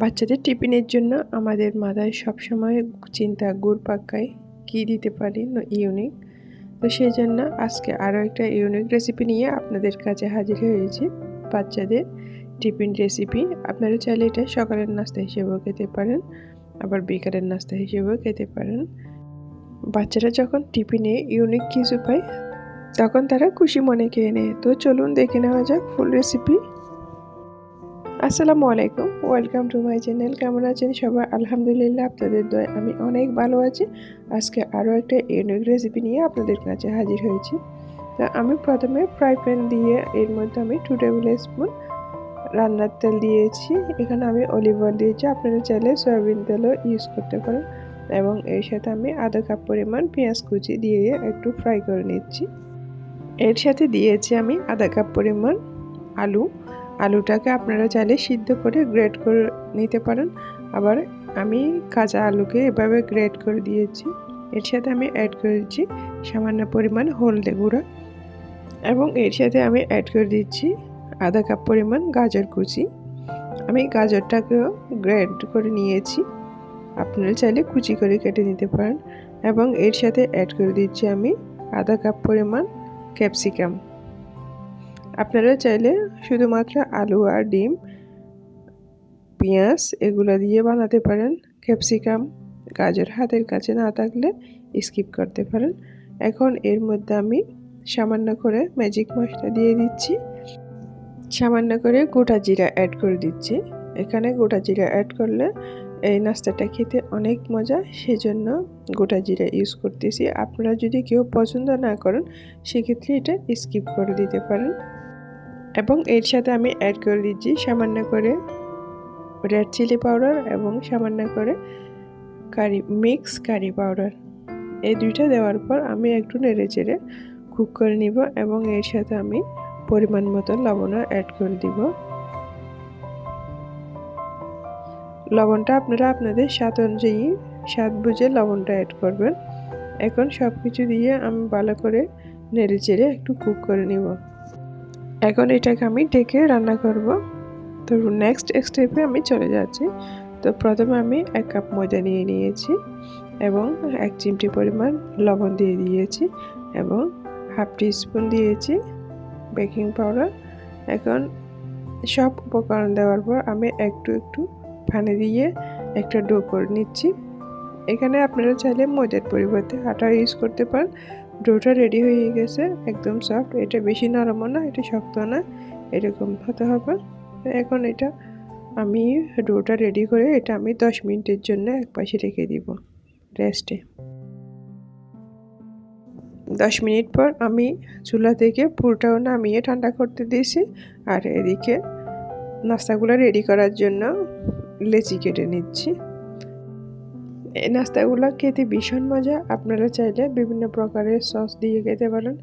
বাচ্চাদের টিফিনের জন্য আমাদের মাথায় সবসময় চিন্তা, গুড় পাক্কায় কী দিতে পারি ইউনিক। তো সেই জন্য আজকে আরও একটা ইউনিক রেসিপি নিয়ে আপনাদের কাছে হাজির হয়েছি। বাচ্চাদের টিফিন রেসিপি আপনারা চাইলে এটা সকালের নাস্তা হিসেবেও খেতে পারেন, আবার বিকালের নাস্তা হিসেবেও খেতে পারেন। বাচ্চারা যখন টিফিনে ইউনিক কিছু পায়, তখন তারা খুশি মনে খেয়ে নেয়। তো চলুন দেখে নেওয়া যাক ফুল রেসিপি আসসালামু আলাইকুম, ওয়েলকাম টু মাই চ্যানেল। কেমন আছেন সবাই? আলহামদুলিল্লাহ আপনাদের দয় আমি অনেক ভালো আছি। আজকে আরও একটা ইউনিক রেসিপি নিয়ে আপনাদের কাছে হাজির হয়েছি। তো আমি প্রথমে ফ্রাই প্যান দিয়ে এর মধ্যে আমি টু টেবিল স্পুন রান্নার তেল দিয়েছি। এখানে আমি অলিভ অয়েল দিয়েছি। আপনারা চাইলে সয়াবিন তেলও ইউজ করতে পারেন। এবং এর সাথে আমি আধা কাপ পরিমাণ পেঁয়াজ কুচি দিয়ে একটু ফ্রাই করে নিচ্ছি। এর সাথে দিয়েছি আমি আধা কাপ পরিমাণ আলু। আলুটাকে আপনারা চাইলে সিদ্ধ করে গ্রেট করে নিতে পারেন। আবার আমি কাঁচা আলুকে এভাবে গ্রেট করে দিয়েছি। এর সাথে আমি অ্যাড করেছি সামান্য পরিমাণ হলদে গুঁড়া এবং এর সাথে আমি অ্যাড করে দিচ্ছি আধা কাপ পরিমাণ গাজর কুচি। আমি গাজরটাকেও গ্রেড করে নিয়েছি। আপনারা চাইলে কুচি করে কেটে নিতে পারেন। এবং এর সাথে অ্যাড করে দিচ্ছি আমি আধা কাপ পরিমাণ ক্যাপসিকাম। আপনারা চাইলে শুধুমাত্র আলু আর ডিম, পেঁয়াজ এগুলো দিয়ে বানাতে পারেন। ক্যাপসিকাম, গাজর হাতের কাছে না থাকলে স্কিপ করতে পারেন। এখন এর মধ্যে আমি সামান্য করে ম্যাজিক মশলা দিয়ে দিচ্ছি। সামান্য করে গোটা জিরা অ্যাড করে দিচ্ছি। এখানে গোটা জিরা অ্যাড করলে এই নাস্তাটা খেতে অনেক মজা, সেজন্য গোটা জিরা ইউজ করতেছি। আপনারা যদি কেউ পছন্দ না করেন, সেক্ষেত্রে এটা স্কিপ করে দিতে পারেন। এবং এর সাথে আমি অ্যাড করে দিচ্ছি সামান্য করে রেড চিলি পাউডার এবং সামান্য করে কারি মিক্স কারি পাউডার এই দুইটা দেওয়ার পর আমি একটু নেড়ে চেড়ে কুক করে নিব এবং এর সাথে আমি পরিমাণ মতো লবণও অ্যাড করে দিব। লবণটা আপনারা আপনাদের স্বাদ অনুযায়ী, স্বাদ বুঝে লবণটা অ্যাড করবেন। এখন সব কিছু দিয়ে আমি ভালো করে নেড়ে চেড়ে একটু কুক করে নিব। এখন এটাকে আমি ডেকে রান্না করব। তো নেক্সট স্টেপে আমি চলে যাচ্ছি। তো প্রথমে আমি এক কাপ ময়দা নিয়ে নিয়েছি এবং এক চিমটি পরিমাণ লবণ দিয়ে দিয়েছি এবং হাফ টি স্পুন দিয়েছি বেকিং পাউডার এখন সব উপকরণ দেওয়ার পর আমি একটু একটু পানি দিয়ে একটা ডো করে নিচ্ছি। এখানে আপনারা চাইলে ময়দার পরিবর্তে আটা ইউজ করতে পারেন। ডোটা রেডি হয়ে গেছে, একদম সফট এটা বেশি নরমও না, এটা শক্ত না, এরকম হতে হবে। এখন এটা আমি ডোটা রেডি করে এটা আমি দশ মিনিটের জন্য এক পাশে রেখে দিব রেস্টে দশ মিনিট পর আমি চুলা থেকে পুরটাও নামিয়ে ঠান্ডা করতে দিয়েছি, আর এদিকে নাস্তাগুলো রেডি করার জন্য লেচি কেটে নিচ্ছি। এই নাস্তাগুলো খেতে ভীষণ মজা। আপনারা চাইলে বিভিন্ন প্রকারের সস দিয়ে খেতে পারেন,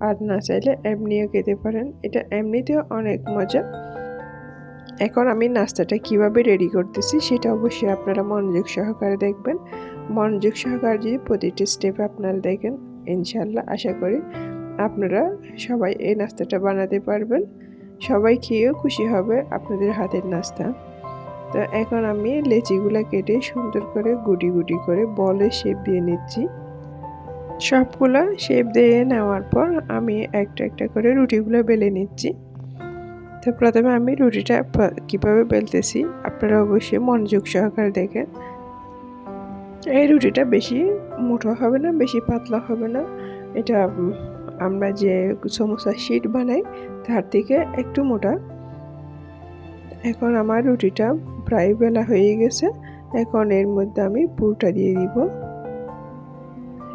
আর না চাইলে এমনিও খেতে পারেন। এটা এমনিতেও অনেক মজা। এখন আমি নাস্তাটা কীভাবে রেডি করতেছি সেটা অবশ্যই আপনারা মনোযোগ সহকারে দেখবেন। মনোযোগ সহকারে যদি প্রতিটি স্টেপে আপনারা দেখেন ইনশাল্লাহ আশা করি আপনারা সবাই এই নাস্তাটা বানাতে পারবেন। সবাই খেয়েও খুশি হবে আপনাদের হাতের নাস্তা। তো এখন আমি লেচিগুলো কেটে সুন্দর করে গুটি গুটি করে বলে শেপ দিয়ে নিচ্ছি। সবগুলো শেপ দিয়ে নেওয়ার পর আমি একটা একটা করে রুটিগুলো বেলে নিচ্ছি। তো প্রথমে আমি রুটিটা কীভাবে বেলতেছি আপনারা অবশ্যই মনোযোগ সহকারে দেখেন। এই রুটিটা বেশি মোটা হবে না, বেশি পাতলা হবে না। এটা আমরা যে সমোসা শিট বানাই তার থেকে একটু মোটা। এখন আমার রুটিটা প্রায় বেলা হয়ে গেছে। এখন এর মধ্যে আমি পুরটা দিয়ে দিব।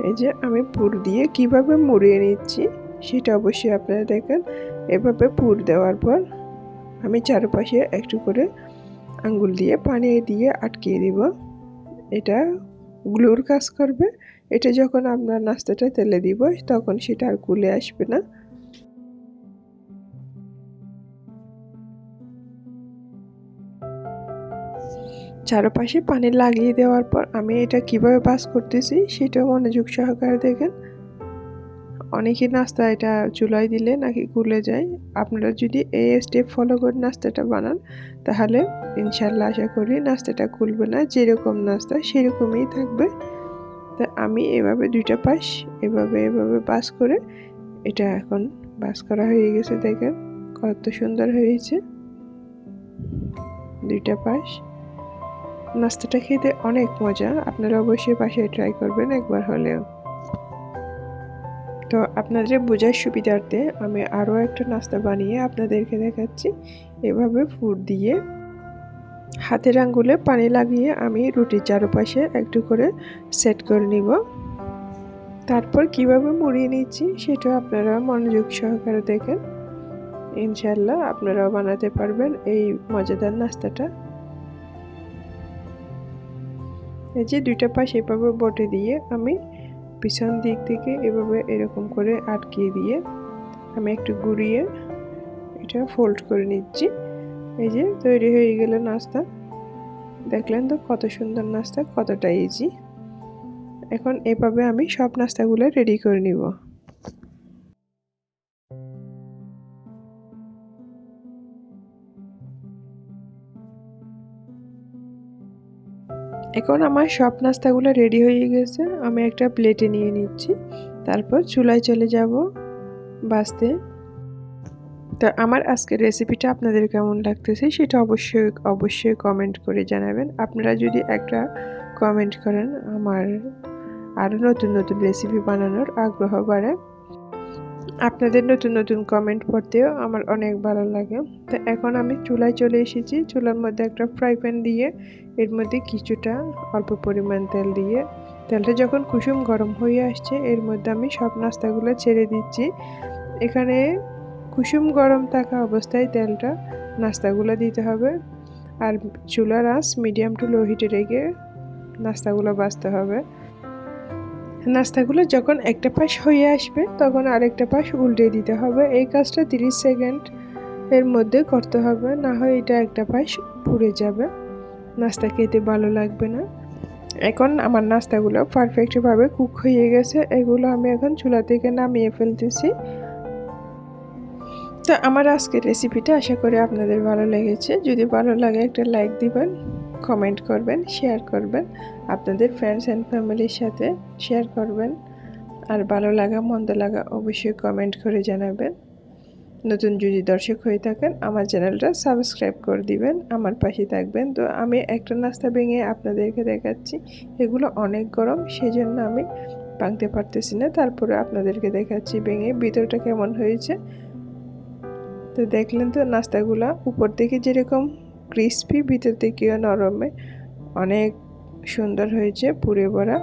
এই যে আমি পুর দিয়ে কীভাবে মুড়িয়ে নিচ্ছি সেটা অবশ্যই আপনারা দেখেন। এভাবে পুর দেওয়ার পর আমি চারপাশে একটু করে আঙ্গুল দিয়ে পানি দিয়ে আটকিয়ে দিব। এটা গ্লুর কাজ করবে। এটা যখন আমরা নাস্তাটা তেলে দিব তখন সেটা আর গুলে আসবে না। চারপাশে পানি লাগিয়ে দেওয়ার পর আমি এটা কীভাবে বাস করতেছি সেটাও মনোযোগ সহকারে দেখেন। অনেকেই নাস্তা এটা চুলায় দিলে নাকি গুলে যায়। আপনারা যদি এই স্টেপ ফলো করে নাস্তাটা বানান, তাহলে ইনশাল্লাহ আশা করি নাস্তাটা খুলবে না। যেরকম নাস্তা, সেরকমই থাকবে। তা আমি এভাবে দুইটা পাশ এভাবে এভাবে পাস করে এটা এখন বাস করা হয়ে গেছে দেখেন, কত সুন্দর হয়েছে। দুইটা পাশ। নাস্তাটা খেতে অনেক মজা। আপনারা অবশ্যই পাশে ট্রাই করবেন একবার হলেও। তো আপনাদের বোঝার সুবিধার্থে আমি আরও একটা নাস্তা বানিয়ে আপনাদেরকে দেখাচ্ছি। এভাবে ফুড দিয়ে হাতের আঙ্গুলে পানি লাগিয়ে আমি রুটির চারপাশে একটু করে সেট করে নিব। তারপর কীভাবে মুড়িয়ে নিচ্ছি সেটা আপনারা মনোযোগ সহকারে দেখেন। ইনশাল্লাহ আপনারাও বানাতে পারবেন এই মজাদার নাস্তাটা। এই যে দুইটা পাশ এভাবে বটে দিয়ে আমি পিছন দিক থেকে এভাবে এরকম করে আটকিয়ে দিয়ে আমি একটু গুড়িয়ে এটা ফোল্ড করে নিচ্ছি। এই যে তৈরি হয়ে গেল নাস্তা। দেখলেন তো কত সুন্দর নাস্তা, কতটা ইজি এখন এভাবে আমি সব নাস্তাগুলো রেডি করে নিব। এখন আমার সব নাস্তাগুলো রেডি হয়ে গেছে। আমি একটা প্লেটে নিয়ে নিচ্ছি। তারপর চুলায় চলে যাব বাঁচতে। তো আমার আজকের রেসিপিটা আপনাদের কেমন লাগতেছে সেটা অবশ্যই অবশ্যই কমেন্ট করে জানাবেন। আপনারা যদি একটা কমেন্ট করেন, আমার আরও নতুন নতুন রেসিপি বানানোর আগ্রহ বাড়ে। আপনাদের নতুন নতুন কমেন্ট পড়তেও আমার অনেক ভালো লাগে। তো এখন আমি চুলায় চলে এসেছি। চুলার মধ্যে একটা ফ্রাই প্যান দিয়ে, এর মধ্যে কিছুটা অল্প পরিমাণ তেল দিয়ে। তেলটা যখন কুসুম গরম হয়ে আসছে, এর মধ্যে আমি সব নাস্তাগুলো ছেড়ে দিচ্ছি। এখানে কুসুম গরম থাকা অবস্থায় তেলটা নাস্তাগুলো দিতে হবে। আর চুলার আঁচ মিডিয়াম টু লো হিটে রেখে নাস্তাগুলো বাঁচতে হবে। নাস্তাগুলো যখন একটা পাশ হয়ে আসবে, তখন আরেকটা পাশ উল্টে দিতে হবে। এই কাজটা 30 সেকেন্ড এর মধ্যে করতে হবে। না হয় এটা একটা পাশ পুড়ে যাবে। নাস্তা খেতে ভালো লাগবে না। এখন আমার নাস্তাগুলো পারফেক্টভাবে কুক হয়ে গেছে। এগুলো আমি এখন চুলা থেকে নামিয়ে ফেলতেছি। তো আমার আজকের রেসিপিটা আশা করি আপনাদের ভালো লেগেছে। যদি ভালো লাগে একটা লাইক দিবেন। কমেন্ট করবেন শেয়ার করবেন, আপনাদের ফ্রেন্ডস অ্যান্ড ফ্যামিলির সাথে শেয়ার করবেন। আর ভালো লাগা, মন্দ লাগা অবশ্যই কমেন্ট করে জানাবেন। নতুন যদি দর্শক হয়ে থাকেন, আমার চ্যানেলটা সাবস্ক্রাইব করে দিবেন, আমার পাশে থাকবেন। তো আমি একটা নাস্তা ভেঙে আপনাদেরকে দেখাচ্ছি। এগুলো অনেক গরম, সেজন্য আমি ভাঙতে পারতেছি না। তারপরে আপনাদেরকে দেখাচ্ছি ভেঙে ভিতরটা কেমন হয়েছে। তো দেখলেন তো, নাস্তাগুলা উপর থেকে যেরকম ক্রিসপি ভিতর থেকেও নরমে, অনেক সুন্দর হয়েছে পুড়ে ভরা।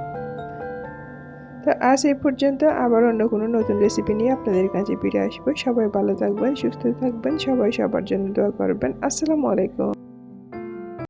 তো আজ এই পর্যন্ত আবার অন্য কোনো নতুন রেসিপি নিয়ে আপনাদের কাছে ফিরে আসব। সবাই ভালো থাকবেন, সুস্থ থাকবেন, সবাই সবার জন্য দোয়া করবেন। আসসালামু আলাইকুম।